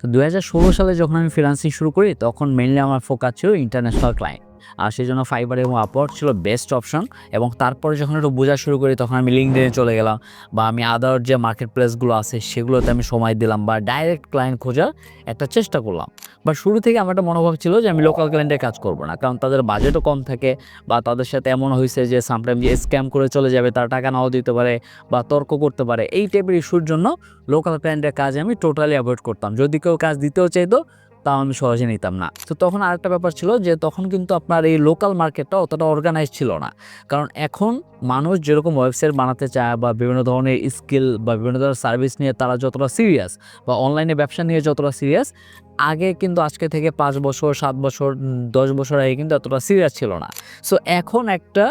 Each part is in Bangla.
তো দু হাজার ষোলো সালে যখন আমি ফ্রিলান্সিং শুরু করি, তখন মেনলি আমার ফোকাস ছিল ইন্টারন্যাশনাল ক্লায়েন্ট আর সেই জন্য ফাইবার এবং আপওয়ার্ক ছিল বেস্ট অপশন এবং তারপরে যখন একটু বোঝা শুরু করি, তখন আমি লিঙ্কডেনে চলে গেলাম বা আমি আদার যে মার্কেট প্লেসগুলো আছে, সেগুলোতে আমি সময় দিলাম বা ডাইরেক্ট ক্লায়েন্ট খোঁজার একটা চেষ্টা করলাম। বা শুরু থেকে আমার একটা মনোভাব ছিল যে আমি লোকাল ক্লায়েন্টে কাজ করব না। কারণ তাদের বাজেটও কম থাকে বা তাদের সাথে এমন হয়েছে যে সামটাইম যে স্ক্যাম করে চলে যাবে, তারা টাকা নাও দিতে পারে বা তর্ক করতে পারে। এই টাইপের ইস্যুর জন্য লোকাল ক্লায়েন্টের কাজ আমি টোটালি অ্যাভয়েড করতাম। যদি কেউ কাজ দিতেও চাইতো তাও আমি সহজে নিতাম না। তো তখন আরেকটা ব্যাপার ছিল যে, তখন কিন্তু আপনার এই লোকাল মার্কেটটা অতটা অর্গানাইজ ছিল না। কারণ এখন মানুষ যেরকম ওয়েবসাইট বানাতে চায় বা বিভিন্ন ধরনের স্কিল বা বিভিন্ন ধরনের সার্ভিস নিয়ে তারা যতটা সিরিয়াস বা অনলাইনে ব্যবসা নিয়ে যতটা সিরিয়াস আগে কিন্তু আজকে থেকে পাঁচ বছর, সাত বছর দশ বছর আগে কিন্তু এতটা সিরিয়াস ছিল না। সো এখন একটা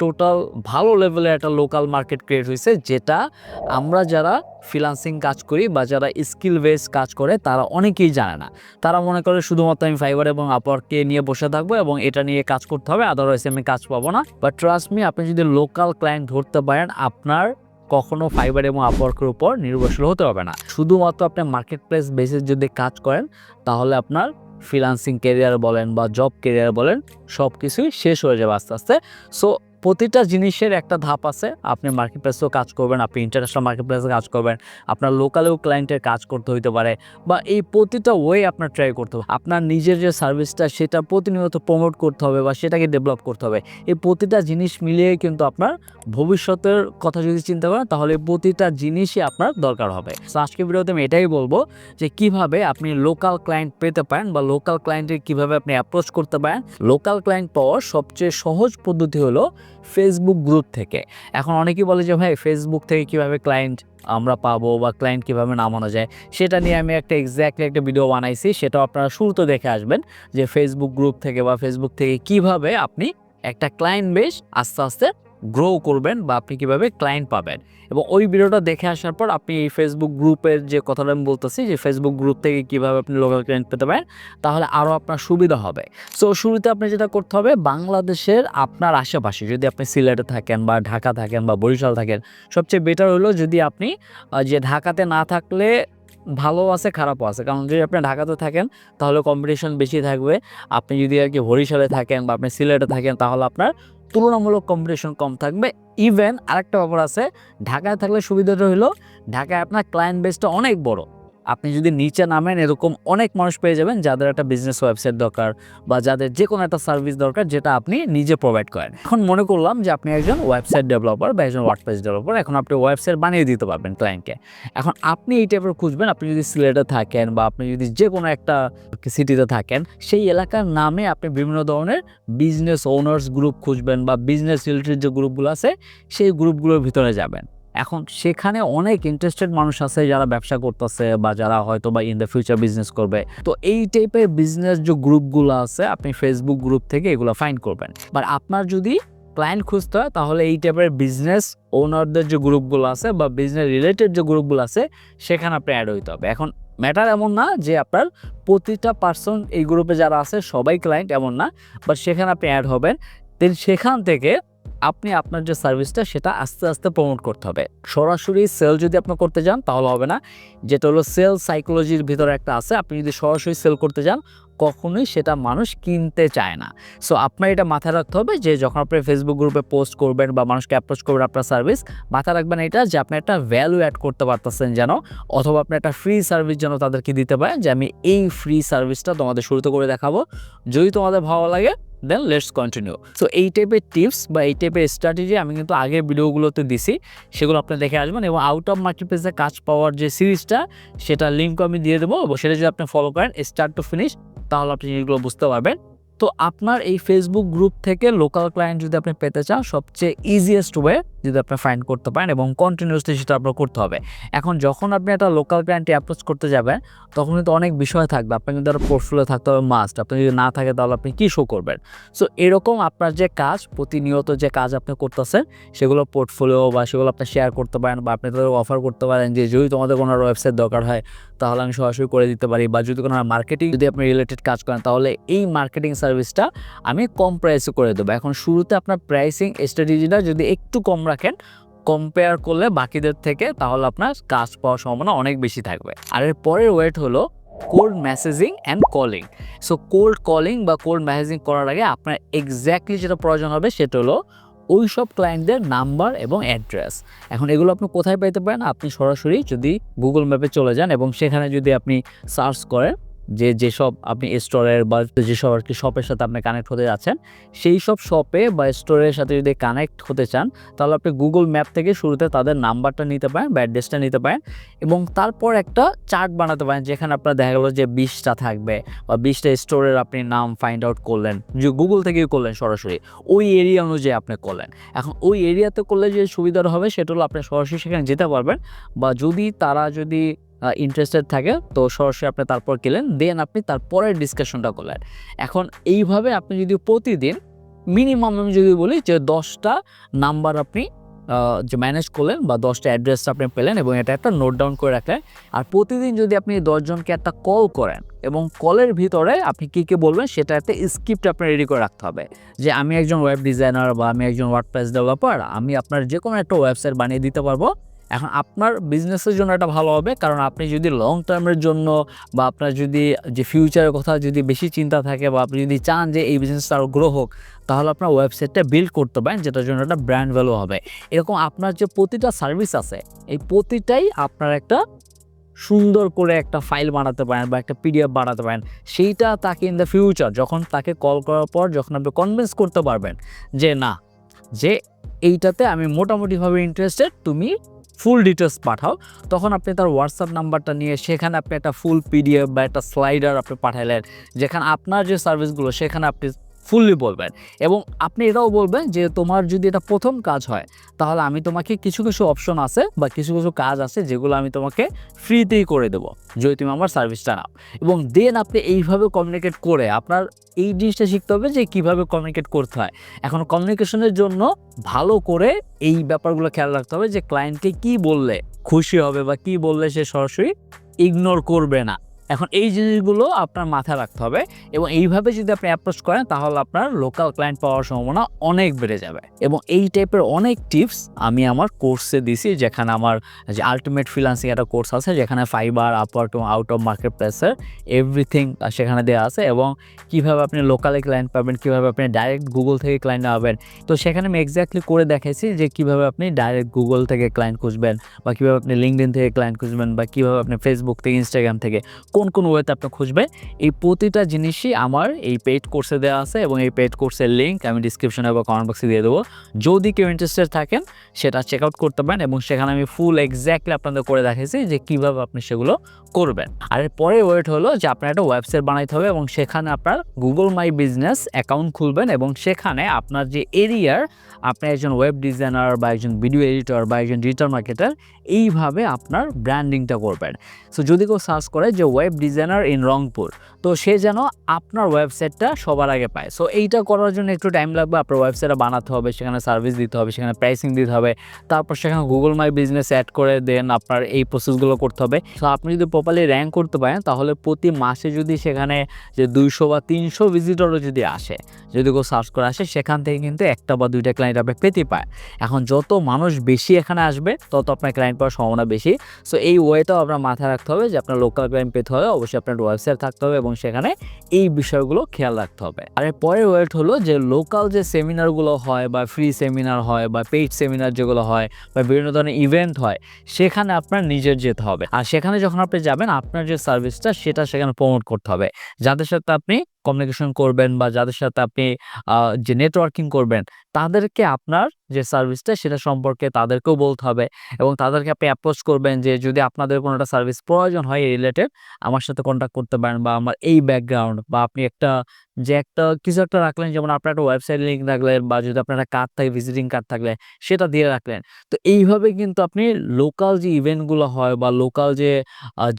টোটাল ভালো লেভেলের একটা লোকাল মার্কেট ক্রিয়েট হয়েছে যেটা আমরা যারা ফ্রিলান্সিং কাজ করি বা যারা স্কিল বেস কাজ করে, তারা অনেকেই জানে না। তারা মনে করে শুধুমাত্র আমি ফাইবার এবং আপওয়ার্ককে নিয়ে বসে থাকব এবং এটা নিয়ে কাজ করতে হবে আদারওয়াইজ আমি কাজ পাবো না। বাট ট্রাস্ট মি আপনি যদি লোকাল ক্লায়েন্ট ধরতে পারেন, আপনার কখনো ফাইবার এবং আপওয়ার্কের উপর নির্ভরশীল হতে হবে না। শুধুমাত্র আপনি মার্কেট প্লেস বেসিস যদি কাজ করেন, তাহলে আপনার ফ্রিলান্সিং কেরিয়ার বলেন বা জব কেরিয়ার বলেন সব কিছুই শেষ হয়ে যাবে আস্তে আস্তে। সো প্রতিটা জিনিসের একটা ধাপ আছে। আপনি মার্কেট প্লেসেও কাজ করবেন, আপনি ইন্টারন্যাশনাল মার্কেট প্লেসে কাজ করবেন, আপনার লোকালেও ক্লায়েন্টের কাজ করতে হইতে পারে বা এই প্রতিটা ওয়ে আপনার ট্রাই করতে হবে। আপনার নিজের যে সার্ভিসটা সেটা প্রতিনিয়ত প্রমোট করতে হবে বা সেটাকে ডেভেলপ করতে হবে। এই প্রতিটা জিনিস মিলিয়ে কিন্তু আপনার ভবিষ্যতের কথা যদি চিন্তা করেন, তাহলে প্রতিটা জিনিসই আপনার দরকার হবে। আজকে ভিডিওতে আমি এটাই বলব যে কীভাবে আপনি লোকাল ক্লায়েন্ট পেতে পারেন বা লোকাল ক্লায়েন্টের কীভাবে আপনি অ্যাপ্রোচ করতে পারেন। লোকাল ক্লায়েন্ট পাওয়ার সবচেয়ে সহজ পদ্ধতি হলো ফেসবুক গ্রুপ থেকে। এখন অনেকেই বলে যে, ভাই ফেসবুক থেকে কীভাবে ক্লায়েন্ট আমরা পাবো বা ক্লায়েন্ট কীভাবে নামানো যায়? সেটা নিয়ে আমি একটা এক্স্যাক্টলি একটা ভিডিও বানাইছি। সেটা আপনারা শুরুতে দেখে আসবেন যে ফেসবুক গ্রুপ থেকে বা ফেসবুক থেকে কীভাবে আপনি একটা ক্লায়েন্ট বেশ আস্তে আস্তে গ্রো করবেন বা আপনি কীভাবে ক্লায়েন্ট পাবেন। এবং ওই ভিডিওটা দেখে আসার পর আপনি এই ফেসবুক গ্রুপের যে কথাটা আমি বলতেছি, যে ফেসবুক গ্রুপ থেকে কীভাবে আপনি লোকাল ক্লায়েন্ট পেতে পারেন, তাহলে আরও আপনার সুবিধা হবে। সো শুরুতে আপনি যেটা করতে হবে, বাংলাদেশের আপনার আশেপাশে, যদি আপনি সিলেটে থাকেন বা ঢাকা থাকেন বা বরিশাল থাকেন, সবচেয়ে বেটার হলো যদি আপনি যে ঢাকাতে না থাকলে ভালো আছে, খারাপও আছে। কারণ যদি আপনি ঢাকাতে থাকেন, তাহলে কম্পিটিশন বেশি থাকবে। আপনি যদি আর কি বরিশালে থাকেন বা আপনি সিলেটে থাকেন, তাহলে আপনার তুলনামূলক কম্পিটিশন কম থাকবে। ইভেন আরেকটা ব্যাপার আছে, ঢাকায় থাকলে সুবিধাটা হলো, ঢাকায় আপনার ক্লায়েন্ট বেসটা অনেক বড়। আপনি যদি নিচে নামেন, এরকম অনেক মানুষ পেয়ে যাবেন যাদের একটা বিজনেস ওয়েবসাইট দরকার বা যাদের যে কোনো একটা সার্ভিস দরকার যেটা আপনি নিজে প্রোভাইড করেন। এখন মনে করলাম যে আপনি একজন ওয়েবসাইট ডেভেলপার বা একজন ওয়ার্ডপ্রেস ডেভেলপার এখন আপনি ওয়েবসাইট বানিয়ে দিতে পারবেন ক্লায়েন্টকে এখন আপনি এই টাইপের খুঁজবেন, আপনি যদি সিলেটে থাকেন বা আপনি যদি যে কোনো একটা সিটিতে থাকেন, সেই এলাকার নামে আপনি বিভিন্ন ধরনের বিজনেস ওনার্স গ্রুপ খুঁজবেন বা বিজনেস রিলেটেড যে গ্রুপগুলো আছে, সেই গ্রুপগুলোর ভিতরে যাবেন। এখন সেখানে অনেক ইন্টারেস্টেড মানুষ আছে যারা ব্যবসা করতেছে বা যারা হয়তো বা ইন দ্য ফিউচার বিজনেস করবে। তো এই টাইপের বিজনেস যে গ্রুপগুলো আছে, আপনি ফেসবুক গ্রুপ থেকে এগুলো ফাইন্ড করবেন। বাট আপনার যদি ক্লায়েন্ট খুঁজতে হয়, তাহলে এই টাইপের বিজনেস ওনারদের যে গ্রুপগুলো আছে বা বিজনেস রিলেটেড যে গ্রুপগুলো আছে, সেখানে আপনি অ্যাড হইতে হবে। এখন ম্যাটার এমন না যে আপনার প্রতিটা পার্সন এই গ্রুপে যারা আছে, সবাই ক্লায়েন্ট এমন না বাট সেখানে আপনি অ্যাড হবেন। দেন সেখান থেকে আপনি আপনার যে সার্ভিসটা, সেটা আস্তে আস্তে প্রমোট করতে হবে। সরাসরি সেল যদি আপনি করতে যান, তাহলে হবে না। যেটা হলো সেল সাইকোলজির ভিতরে একটা আছে, আপনি যদি সরাসরি সেল করতে যান, কখনোই সেটা মানুষ কিনতে চায় না। সো আপনার এটা মাথায় রাখতে হবে যে, যখন আপনি ফেসবুক গ্রুপে পোস্ট করবেন বা মানুষকে অ্যাপ্রোচ করবেন আপনার সার্ভিস মাথায় রাখবেন এটা যে, আপনি একটা ভ্যালু অ্যাড করতে পারতেছেন যেন, অথবা আপনি একটা ফ্রি সার্ভিস যেন তাদেরকে দিতে পারেন যে, আমি এই ফ্রি সার্ভিসটা তোমাদের শুরুতে করে দেখাবো। যদি তোমাদের ভালো লাগে দেন লেটস কন্টিনিউ সো এই টাইপের টিপস বা এই টাইপের স্ট্র্যাটেজি আমি কিন্তু আগের ভিডিওগুলোতে দিছি, সেগুলো আপনি দেখে আসবেন এবং আউট অফ মার্কেট প্লেসে কাজ পাওয়ার যে সিরিজটা সেটা লিঙ্ক আমি দিয়ে দেবো এবং সেটা যদি আপনি ফলো করেন স্টার্ট টু ফিনিশ তাহলে আপনি এগুলো বুঝতে পারবেন। তো আপনার এই ফেসবুক গ্রুপ থেকে লোকাল ক্লায়েন্ট যদি আপনি পেতে চান, সবচেয়ে ইজিয়েস্ট ওয়ে যদি আপনি ফাইন্ড করতে পারেন এবং কন্টিনিউসলি সেটা আপনার করতে হবে। এখন যখন আপনি একটা লোকাল ক্লায়েন্টে অ্যাপ্রোচ করতে যাবেন, তখন কিন্তু অনেক বিষয় থাকবে। আপনার কিন্তু পোর্টফোলিও থাকতে হবে মাস্ট আপনি যদি না থাকে, তাহলে আপনি কী শো করবেন? সো এরকম আপনার যে কাজ, প্রতিনিয়ত যে কাজ আপনি করতেছেন, সেগুলো পোর্টফোলিও বা সেগুলো আপনি শেয়ার করতে পারেন বা আপনি তাদের অফার করতে পারেন যে, যদি তোমাদের কোনো ওয়েবসাইট দরকার হয়, তাহলে আমি সরাসরি করে দিতে পারি। বা যদি কোনো মার্কেটিং যদি আপনি রিলেটেড কাজ করেন, তাহলে এই মার্কেটিং সার্ভিসটা আমি কম প্রাইসে করে দেবো। এখন শুরুতে আপনার প্রাইসিং স্ট্র্যাটেজিটা যদি একটু কম রাখেন কম্পেয়ার করলে বাকিদের থেকে তাহলে আপনার কাজ পাওয়ার সম্ভাবনা অনেক বেশি থাকবে। আর এর পরের ওয়েট হলো cold messaging and calling so cold calling বা কোল্ড মেসেজিং করার আগে আপনার এক্স্যাক্টলি যেটা প্রয়োজন হবে সেটা হলো ওই সব ক্লায়েন্টদের নাম্বার এবং অ্যাড্রেস এখন এগুলো আপনি কোথায় পেতে পারেন? আপনি সরাসরি যদি গুগল ম্যাপে চলে যান এবং সেখানে যদি আপনি সার্চ করেন যে যেসব আপনি স্টোরের বা যেসব আর কি শপের সাথে আপনি কানেক্ট হতে যাচ্ছেন, সেই সব শপে বা স্টোরের সাথে যদি কানেক্ট হতে চান, তাহলে আপনি গুগল ম্যাপ থেকে শুরুতে তাদের নাম্বারটা নিতে পারেন বা অ্যাড্রেসটা নিতে পারেন এবং তারপর একটা চার্ট বানাতে পারেন যেখানে আপনার দেখা গেলো যে বিশটা থাকবে বা বিশটা স্টোরের আপনি নাম ফাইন্ড আউট করলেন, যে গুগল থেকেই করলেন সরাসরি, ওই এরিয়া অনুযায়ী আপনি করলেন। এখন ওই এরিয়াতে করলে যে সুবিধাটা হবে সেটা হলো আপনি সরাসরি সেখানে যেতে পারবেন বা যদি তারা যদি ইন্টারেস্টেড থাকে, তো সরাসরি আপনি তারপর গেলেন, দেন আপনি তারপরের ডিসকাশনটা করলেন। এখন এইভাবে আপনি যদি প্রতিদিন মিনিমাম আমি যদি বলি যে দশটা নাম্বার আপনি যে ম্যানেজ করলেন বা দশটা অ্যাড্রেস আপনি পেলেন এবং এটা একটা নোট ডাউন করে রাখলেন, আর প্রতিদিন যদি আপনি দশজনকে একটা কল করেন এবং কলের ভিতরে আপনি কী কী বলবেন সেটা একটা স্ক্রিপ্ট আপনি রেডি করে রাখতে হবে। যে আমি একজন ওয়েব ডিজাইনার বা আমি একজন ওয়ার্ডপ্রেস ডেভেলপার আমি আপনার যে কোনো একটা ওয়েবসাইট বানিয়ে দিতে পারব এখন আপনার বিজনেসের জন্য এটা ভালো হবে, কারণ আপনি যদি লং টার্মের জন্য বা আপনার যদি যে ফিউচারের কথা যদি বেশি চিন্তা থাকে বা আপনি যদি চান যে এই বিজনেসটা আরও গ্রো হোক, তাহলে আপনার ওয়েবসাইটটা বিল্ড করতে পারেন, যেটার জন্য একটা ব্র্যান্ড ভ্যালু হবে। এরকম আপনার যে প্রতিটা সার্ভিস আছে, এই প্রতিটাই আপনার একটা সুন্দর করে একটা ফাইল বানাতে পারেন বা একটা পিডিএফ বানাতে পারেন। সেইটা তাকে ইন দ্য ফিউচার যখন তাকে কল করার পর যখন আপনি কনভিন্স করতে পারবেন যে, না, যে এইটাতে আমি মোটামুটিভাবে ইন্টারেস্টেড তুমি ফুল ডিটেলস পাঠাও। তখন আপনি তার হোয়াটসঅ্যাপ নাম্বারটা নিয়ে সেখানে আপনি একটা ফুল পিডিএফ বা একটা স্লাইডার আপনি পাঠাইলেন যেখানে আপনার যে সার্ভিসগুলো সেখানে আপনি ফুললি বলবেন। এবং আপনি এটাও বলবেন যে তোমার যদি এটা প্রথম কাজ হয়, তাহলে আমি তোমাকে কিছু কিছু অপশন আছে বা কিছু কিছু কাজ আছে যেগুলো আমি তোমাকে ফ্রিতেই করে দেবো, যদি তুমি আমার সার্ভিসটা নাও। এবং দেন আপনি এইভাবে কমিউনিকেট করে আপনার এই জিনিসটা শিখতে হবে যে কীভাবে কমিউনিকেট করতে হয়। এখন কমিউনিকেশনের জন্য ভালো করে এই ব্যাপারগুলো খেয়াল রাখতে হবে যে ক্লায়েন্টকে কি বললে খুশি হবে বা কি বললে সে সরাসরি ইগনোর করবে না। এখন এই জিনিসগুলো আপনার মাথায় রাখতে হবে এবং এইভাবে যদি আপনি অ্যাপ্রোচ করেন, তাহলে আপনার লোকাল ক্লায়েন্ট পাওয়ার সম্ভাবনা অনেক বেড়ে যাবে। এবং এই টাইপের অনেক টিপস আমি আমার কোর্সে দিছি যেখানে আমার যে আলটিমেট ফ্রিলান্সিং একটা কোর্স আছে, যেখানে ফাইবার আপওয়ার্ক এবং আউট অফ মার্কেট প্লেসের এভরিথিং সেখানে দেওয়া আছে এবং কীভাবে আপনি লোকালে ক্লায়েন্ট পাবেন, কীভাবে আপনি ডাইরেক্ট গুগল থেকে ক্লায়েন্ট পাবেন। তো সেখানে আমি এক্স্যাক্টলি করে দেখাইছি যে কীভাবে আপনি ডাইরেক্ট গুগল থেকে ক্লায়েন্ট খুঁজবেন বা কীভাবে আপনি লিঙ্কডিন থেকে ক্লায়েন্ট খুঁজবেন বা কীভাবে আপনি ফেসবুক থেকে ইনস্টাগ্রাম থেকে। কোন কোন ওয়েতে আপনি খুঁজবেন এই প্রতিটা জিনিসই আমার এই পেইড কোর্সে দেওয়া আছে এবং এই পেড কোর্সের লিঙ্ক আমি ডিসক্রিপশনে বা কমেন্ট বক্সে দিয়ে দেবো। যদি কেউ ইন্টারেস্টেড থাকেন, সেটা চেক আউট করতে পারেন এবং সেখানে আমি ফুল এক্স্যাক্টলি আপনাদের করে দেখাইছি যে কীভাবে আপনি সেগুলো করবেন। আর পরে ওয়েট হলো যে আপনার একটা ওয়েবসাইট বানাইতে হবে এবং সেখানে আপনার গুগল মাই বিজনেস অ্যাকাউন্ট খুলবেন এবং সেখানে আপনার যে এরিয়ার আপনি একজন ওয়েব ডিজাইনার বা একজন ভিডিও এডিটর বা একজন ডিজিটাল মার্কেটার এইভাবে আপনার ব্র্যান্ডিংটা করবেন। সো যদি কেউ সার্চ করে যে ওয়েব ডিজাইনার ইন রংপুর, তো সে যেন আপনার ওয়েবসাইটটা সবার আগে পায়। সো এইটা করার জন্য একটু টাইম লাগবে, আপনার ওয়েবসাইটটা বানাতে হবে, সেখানে সার্ভিস দিতে হবে, সেখানে প্রাইসিং দিতে হবে, তারপর সেখানে গুগল মাই বিজনেস অ্যাড করে দেন, আপনার এই প্রসেসগুলো করতে হবে। সো আপনি যদি প্রপারলি র্যাঙ্ক করতে পারেন, তাহলে প্রতি মাসে যদি সেখানে যে দুইশো বা তিনশো ভিজিটরও যদি আসে, যদি কেউ সার্চ করে আসে, সেখান থেকে কিন্তু একটা বা দুইটা ক্লায়েন্ট আপনি পেতে পায় এখন যত মানুষ বেশি এখানে আসবে, তত আপনার ক্লায়েন্ট পাওয়ার সম্ভাবনা বেশি। সো এই ওয়েটাও আপনার মাথায় রাখতে হবে যে আপনার লোকাল ক্লায়েন্ট পেতে হবে, অবশ্যই আপনার ওয়েবসাইট থাকতে হবে এবং সেখানে এই বিষয়গুলো খেয়াল রাখতে হবে। আর পরের ওয়েট হলো যে লোকাল যে সেমিনারগুলো হয় বা ফ্রি সেমিনার হয় বা পেইড সেমিনার যেগুলো হয় বা বিভিন্ন ধরনের ইভেন্ট হয়, সেখানে আপনার নিজের যেতে হবে। আর সেখানে যখন আপনি যাবেন আপনার যে সার্ভিসটা সেটা সেখানে প্রমোট করতে হবে। যাদের সাথে আপনি কমিউনিকেশন করবেন বা যাদের সাথে আপনি যে নেটওয়ার্কিং করবেন, তাদেরকে আপনার যে সার্ভিসটা সেটা সম্পর্কে তাদেরকেও বলতে হবে এবং তাদেরকে আপনি অ্যাপ্রোচ করবেন যে যদি আপনাদের কোনো একটা সার্ভিস প্রয়োজন হয় এই রিলেটেড আমার সাথে কন্ট্যাক্ট করতে পারেন বা আমার এই ব্যাকগ্রাউন্ড বা আপনি একটা, যে একটা, কিছু একটা রাখলেন যেমন আপনার একটা ওয়েবসাইট লিঙ্ক রাখলেন বা যদি আপনার একটা কার্ড থাকে ভিজিটিং কার্ড থাকলে সেটা দিয়ে রাখলেন। তো এইভাবে কিন্তু আপনি লোকাল যে ইভেন্টগুলো হয় বা লোকাল যে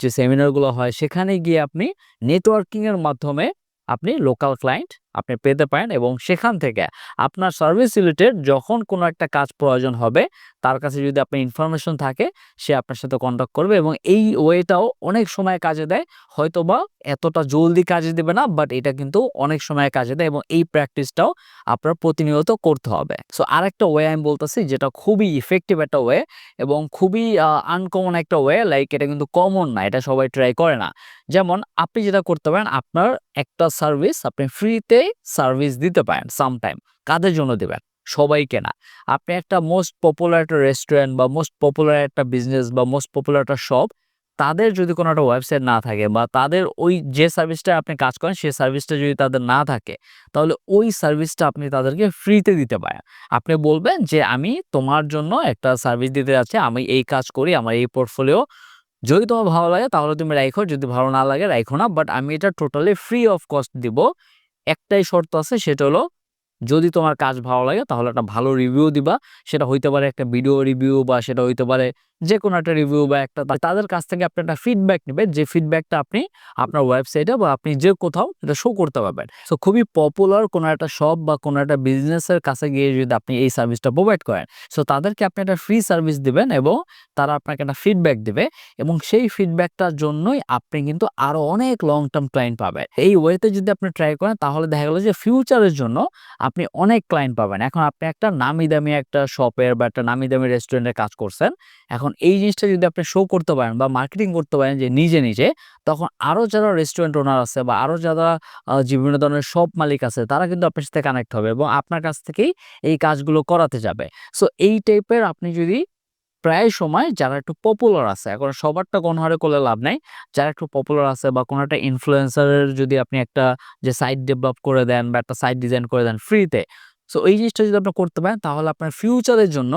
যে সেমিনারগুলো হয় সেখানে গিয়ে আপনি নেটওয়ার্কিংয়ের মাধ্যমে আপনি লোকাল ক্লায়েন্ট আপনি পেতে পারেন এবং সেখান থেকে আপনার সার্ভিস রিলেটেড যখন কোনো একটা কাজ প্রয়োজন হবে, তার কাছে যদি আপনার ইনফরমেশন থাকে, সে আপনার সাথে কন্ট্যাক্ট করবে এবং এই ওয়েটাও অনেক সময় কাজে দেয়। হয়তো বা এতটা জলদি কাজে দেবে না বাট এটা কিন্তু অনেক সময় কাজে দেয় এবং এই প্র্যাকটিসটাও আপনার প্রতিনিয়ত করতে হবে। সো আরেকটা ওয়ে আমি বলতেছি, যেটা খুবই ইফেক্টিভ একটা ওয়ে এবং খুবই আনকমন একটা ওয়ে লাইক এটা কিন্তু কমন না, এটা সবাই ট্রাই করে না। যেমন আপনি যেটা করতে পারেন, আপনার একটা সার্ভিস আপনি ফ্রিতে সার্ভিস দিতে পারেন সামটাইম কাদের জন্য দেবেন? সবাইকে না। আপনি একটা মোস্ট পপুলার একটা রেস্টুরেন্ট বা মোস্ট পপুলার একটা বিজনেস বা মোস্ট পপুলার একটা শপ তাদের যদি কোনো একটা ওয়েবসাইট না থাকে বা তাদের ওই যে সার্ভিসটা আপনি কাজ করেন সেই সার্ভিসটা যদি তাদের না থাকে, তাহলে ওই সার্ভিসটা আপনি তাদেরকে ফ্রিতে দিতে পারেন। আপনি বলবেন যে, আমি তোমার জন্য একটা সার্ভিস দিতে যাচ্ছি, আমি এই কাজ করি, আমার এই পোর্টফোলিও যদি তোমার ভালো লাগে, তাহলে তুমি রাইখো, যদি ভালো না লাগে, রাইখো না বাট আমি এটা টোটালি ফ্রি অফ কস্ট দিব একটাই শর্ত আছে, সেটা হলো যদি তোমার কাজ ভালো লাগে তাহলে একটা ভালো রিভিউ দিবা। সেটা হইতে পারে একটা ভিডিও রিভিউ বা সেটা হইতে পারে যে কোনো একটা রিভিউ বা একটা তাদের কাছ থেকে আপনি একটা ফিডব্যাক নেবেন। যে ফিডব্যাকটা আপনি আপনার ওয়েবসাইটে বা আপনি যে কোথাও এটা শো করতে পারবেন। সো খুবই পপুলার কোনো একটা শপ বা কোনো একটা বিজনেসের কাছে গিয়ে যদি আপনি এই সার্ভিসটা প্রোভাইড করেন সো তাদেরকে আপনি একটা ফ্রি সার্ভিস দিবেন এবং তারা আপনাকে একটা ফিডব্যাক দেবে এবং সেই ফিডব্যাকটার জন্যই আপনি কিন্তু আরও অনেক লং টার্ম ক্লায়েন্ট পাবেন। এই ওয়েতে যদি আপনি ট্রাই করেন, তাহলে দেখা গেলো যে ফিউচারের জন্য আপনি অনেক ক্লায়েন্ট পাবেন। এখন আপনি একটা নামি দামি একটা শপের বা একটা নামি দামি রেস্টুরেন্টে কাজ করছেন, এখন এই জিনিসটা যদি আপনি শো করতে পারেন বা মার্কেটিং করতে পারেন যে নিজে নিজে, তখন আরও যারা রেস্টুরেন্ট ওনার আছে বা আরও যারা বিভিন্ন ধরনের শপ মালিক আছে, তারা কিন্তু আপনার সাথে কানেক্ট হবে এবং আপনার কাছ থেকেই এই কাজগুলো করাতে যাবে। সো এই টাইপের আপনি যদি প্রায় সময় যারা একটু পপুলার আছে, এখন সবারটা গণহারে করলে লাভ নাই, যারা একটু পপুলার আছে বা কোনো একটা ইনফ্লুয়েন্সারের যদি আপনি একটা যে সাইট ডেভেলপ করে দেন বা একটা সাইট ডিজাইন করে দেন ফ্রিতে সো এই জিনিসটা যদি আপনি করতে পারেন, তাহলে আপনার ফিউচারের জন্য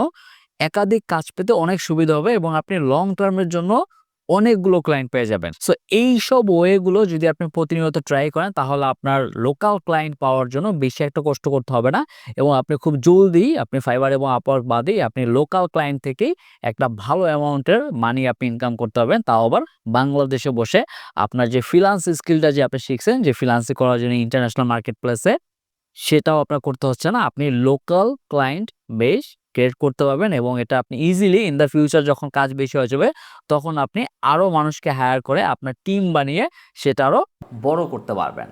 একাধিক কাজ পেতে অনেক সুবিধা হবে এবং আপনি লং টার্মের জন্য অনেকগুলো ক্লায়েন্ট পেয়ে যাবেন। সো এই সব ওয়েগুলো যদি আপনি প্রতিনিয়ত ট্রাই করেন, তাহলে আপনার লোকাল ক্লায়েন্ট পাওয়ার জন্য বেশি একটা কষ্ট করতে হবে না এবং আপনি খুব জলদি আপনি ফাইবার এবং আপওয়ার বাদেই আপনি লোকাল ক্লায়েন্ট থেকেই একটা ভালো অ্যামাউন্টের মানি আপনি ইনকাম করতে পারবেন। তাও আবার বাংলাদেশে বসে আপনার যে ফ্রিলান্স স্কিলটা যে আপনি শিখছেন, যে ফ্রিলান্সিং করার জন্য ইন্টারন্যাশনাল মার্কেট প্লেসে সেটাও আপনার করতে হচ্ছে না। আপনি লোকাল ক্লায়েন্ট বেশ ক্রিয়েট করতে পারবেন এবং এটা আপনি ইজিলি ইন দ্য ফিউচার যখন কাজ বেশি হয়ে যাবে, তখন আপনি আরও মানুষকে হায়ার করে আপনার টিম বানিয়ে সেটা আরও বড় করতে পারবেন।